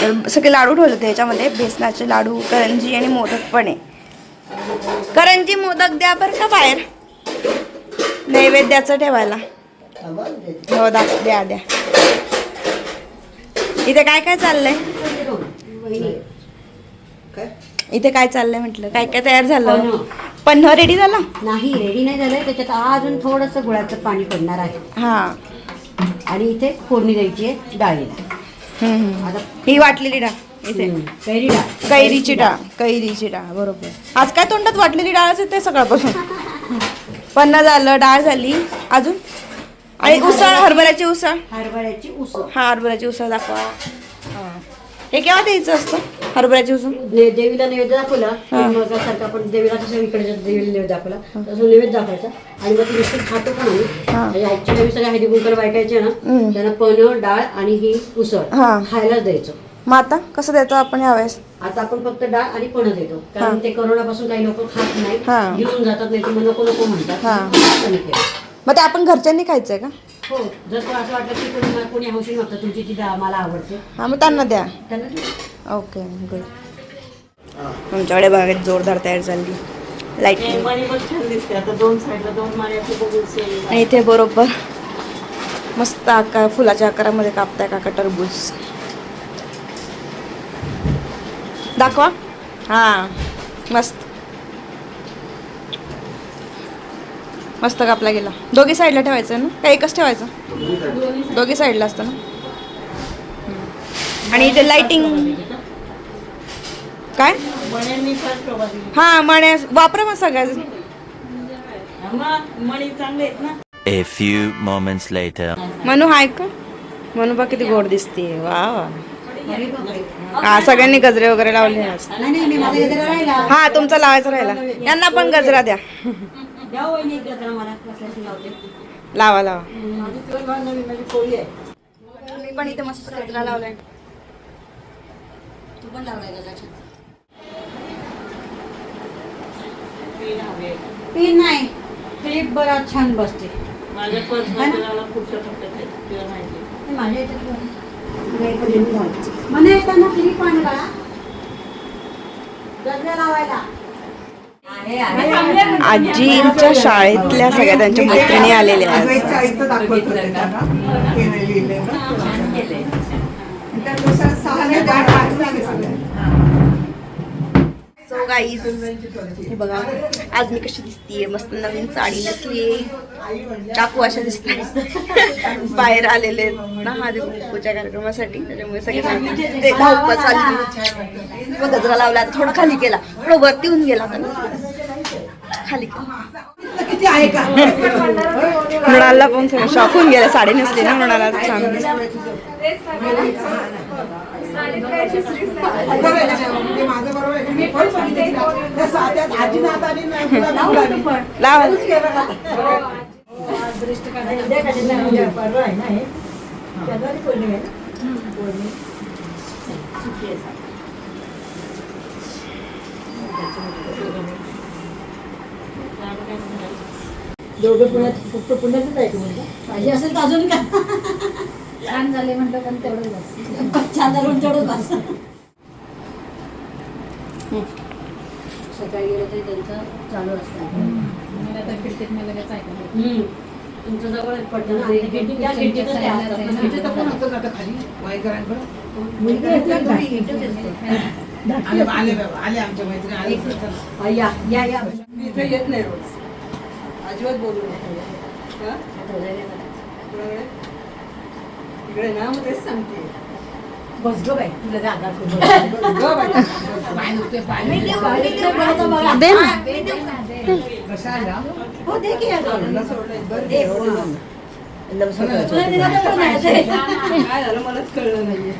तर सगळे लाडू ठेवले होते ह्याच्यामध्ये. बेसनाचे लाडू करंजी आणि मोदक पण आहे. करंजी मोदक द्या बरं का बाहेर. नैवेद्याचं ठेवायला. हो दा द्या द्या. इथे काय काय चाललंय? इथे काय चाललंय म्हटलं? काय काय तयार झालं? पन्ह. पन्ह रेडी झाला? नाही रेडी नाही झालंय. त्याच्यात अजून थोडंसं गुळाचं पाणी पडणार आहे. हा. आणि इथे फोडणी द्यायची आहे डाळीला. ही वाटलेली डाळ. इथे. कैरी डाळ. कैरीची डाळ. कैरीची डाळ. बरोबर. आज काय तोंडात वाटलेली डाळच येते सकाळपासून? पन्ना झालं डाळ झाली. अजून? आणि उसळ हरभऱ्याची उसळ? हरभऱ्याची उसळ. हा हरभऱ्याची उसळ दाखवा. हा. हे केव्हा द्यायचं असतं? हरभऱ्याची उसळ ने- देवीला नैवेद्य दाखवला सारखं आपण देवीला कसं इकडे देवीला नैवेद्य दाखवला तसं नैवेद्य दाखवायचा आणि मग ती नुसती खातो पण हा. आम्ही ऍक्च्युली आम्ही सगळ्या हळदी कुंकल बायकायचे ना हम्म. त्यांना पण डाळ आणि ही उसळ हा. खायलाच द्यायचो मग आता कसं देतो आपण यावेळेस आता आपण फक्त डाळ आणि पण देतो कारण. ते करोनापासून काही लोक खात नाही. घेऊन जातात नाही तर मग नको नको म्हणतात हा. मग ते आपण घरच्यांनी खायचंय का? हो जर असं वाटलं की कोणी मला- कोणी हौशी मागतं तुमची ती डाळ मला आवडते. हा मग त्यांना द्या. त्यांना. ओके गुड तुमच्याकडे बागेत जोरदार तयार झाली. लाईटिंग मणी पण छान दिसते. आता दोन साईडला दोन माळ्याचे बघून सेल आणि इथे बरोबर मस्त आकार फुलाच्या आकारामध्ये कापताय काका टरबूज. दाखवा. हा मस्त. मस्त कापला गेला. दोघी साईडला ठेवायचं ना? का एकच ठेवायचं? दोघी साईडला असतं ना. आणि इथे लाइटिंग काय? हा म्हणे वापरा मग सगळ्या मग मणी चांगले आहेत ना A few moments later. Manu हाय का? मनू बा किती गोड दिसते वा वा. हा सगळ्यांनी गजरे वगैरे लावले आज. हा तुमचा लावायचा राहिला. यांना पण गजरा द्या. द्या वहिनी एक गजरा मला कसल्याशी लावते? लावा लावा. माझी नवीन माझी पोळी आहे. मी पण इथे मस्त गजरा लावलाय. तू पण लावलाय हवे. पीन नाही क्लिप बरा छान बसते. माझ्या पर्समध्ये कुठच्या कुठं तुला माहिती ते. माझ्या याच्यात म्हणे येताना क्लिप आण का गजरा लावायला. आजींच्या शाळेतल्या सगळ्या त्यांच्या मैत्रिणी आलेल्या आहेत. सो गाईज हे बघा आज मी कशी दिसतीये? मस्त नवीन साडी नेसली चाकू अशा दिसतात बाहेर आलेले आहेत. ना हा कुंकूच्या कार्यक्रमासाठी. त्याच्यामुळे सगळे ते धावपळ चालली. मग गजरा लावला थोडा खाली केला थोडं वरती होऊन गेला खाली. मृणालला पण सगळं शॉक होऊन गेला साडी नेसली ना मृणाला छान. दिसते बरोबर आहे ना? म्हणजे माझं बरोबर आहे. मी पण बघितलं. त्या साध्यात आजीनं हाताने ना तुला लावून आली. लावा दोघं पुण्यात फक्त पुण्यातच आहे तुम्हाला पाहिजे असेल तर अजून का? छान झाले म्हटलं पण तेवढं बस. छान झालं तेवढं बस. सकाळी गेलं तरी त्यांचं चालू असतं. मला तर खिडकीत मला लगेच ऐकायला हम्म. तुमचं जवळ पडतं असते असते. आले आले बाबा, आले आमच्या मैत्रिणी आले. या या या. मी इथे येत नाही रोज. अजिबात बोलू नको. हा? इकडे ना मग तेच सांगते. बस गं बाई तुला जागा कशाला हो दे की. काय झालं? मलाच कळलं नाहीये.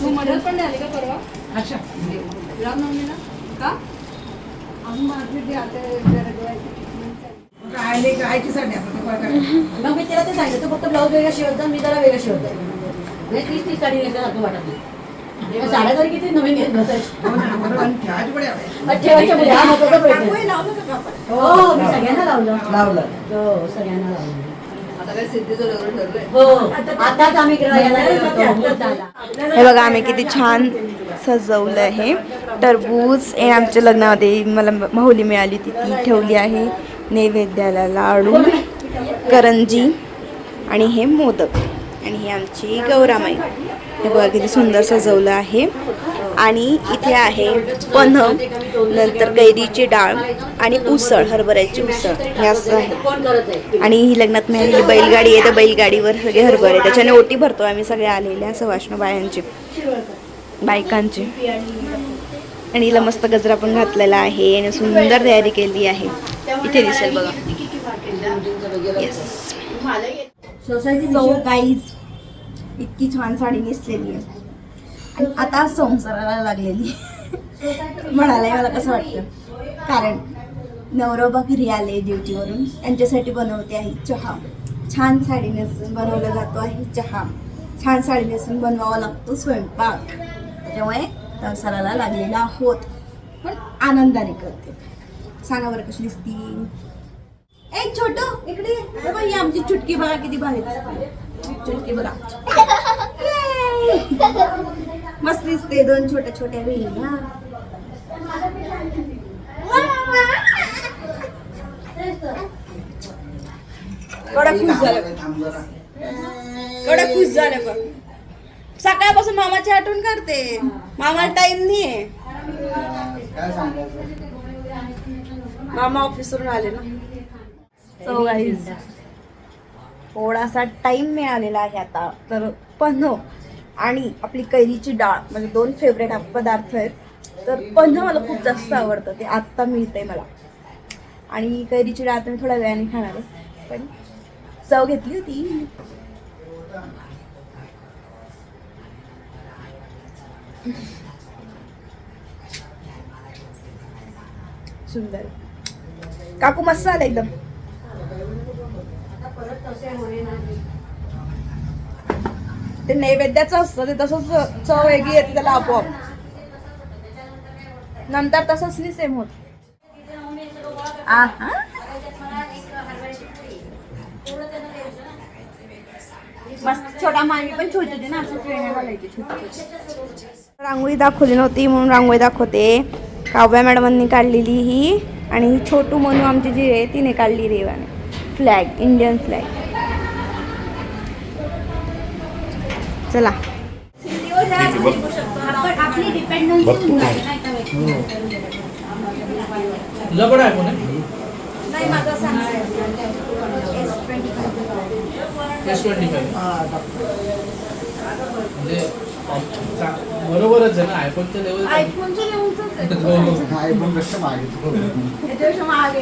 तू मदत पण झाली का परवा? अच्छा. रामनवमीला? का? मग मी तिला ते सांगितलं तू फक्त ब्लाऊज वेगळा शिवत मी जरा वेगळं शिवत तीच ती साडी नेसायला वाटत नाही. मग साड्या तरी किती नवीन घेत हो ठेवायच्या हा? हो मी सगळ्यांना लावलं. लावलं. हो सगळ्यांना लावलं. आताच आम्ही झाला. हे बघा आम्ही किती छान सजवलं आहे. टरबूज हे आमच्या लग्नामध्ये मला माहुली मिळाली ती ती ठेवली आहे. नैवेद्याला लाडू करंजी आणि हे मोदक. आणि ही आमची गौरामाई. हे बघा किती सुंदर सजवलं आहे. आणि इथे आहे पन्ह नंतर कैरीची डाळ आणि उसळ हरभऱ्याची उसळ. हे असं आहे. आणि ही लग्नात मिळालेली बैलगाडी आहे. त्या बैलगाडीवर सगळे हरभरे त्याच्याने ओटी भरतो आम्ही सगळे आलेल्या सवाष्ण बायांची. बायकांची. आणि हिला मस्त गजरा पण घातलेला आहे आणि सुंदर तयारी केली आहे. इथे दिसेल बघा. सोसायटी सो इतकी छान साडी नेसलेली आहे. आता संसाराला लागलेली. म्हणालाय मला कसं वाटतं? कारण नवरोबा घरी आले ड्युटीवरून त्यांच्यासाठी बनवते आहे चहा. छान साडी नेसून बनवला जातो आहे चहा. छान साडी नेसून बनवावा लागतो स्वयंपाक. त्याच्यामुळे संसाराला लागलेला आहोत. पण आनंदाने करते. सांगा बरं कशी दिसती? ए छोटू इकडे बघ, ही आमची चुटकी बघा किती भारी. चुटकी बघा! मस्त दिसते दोन छोट्या छोट्या बहिणी हा. खुश झालं. केवढा खुश झालं बघ. सकाळपासून मामाची आठवण करते. मामाला टाइम नाहीये. मामा ऑफिसवरून आले ना. सो गाईज थोडासा टाइम मिळालेला आहे आता. तर पण हो आणि आपली कैरीची डाळ म्हणजे दोन फेवरेट पदार्थ आहेत. तर पन्ह मला खूप जास्त आवडतं ते आत्ता मिळतंय मला. आणि कैरीची डाळ तर मी थोड्या वेळाने खाणार आहे. पण चव घेतली होती. सुंदर. काकू मस्त आलं एकदम. ते नैवेद्याचं असतं ते तसंच चव वेगळी येते त्याला आपोआप. नंतर तसंच नाही सेम होत. मस्त छोटा मामी पण छोटी होती ना रांगोळी दाखवली नव्हती म्हणून रांगोळी दाखवते. काव्या मॅडमांनी काढलेली ही आणि ही छोटू म्हणून आमची जी आहे तिने काढली रेवाने. फ्लॅग इंडियन फ्लॅग चला आपली डिपेंडन्सी होऊन जाते ना एका व्यक्तीवर. तुझा पण आयफोन आहे नाही माझा एस ट्वेंटी फाईव्ह म्हणजे चा- बरोबरच आहे. ना आयफोनच्या लेवल आयफोनच्या लेवलच आहे आयफोन कशा मागितलं याच्यापेक्षा महाग आहे.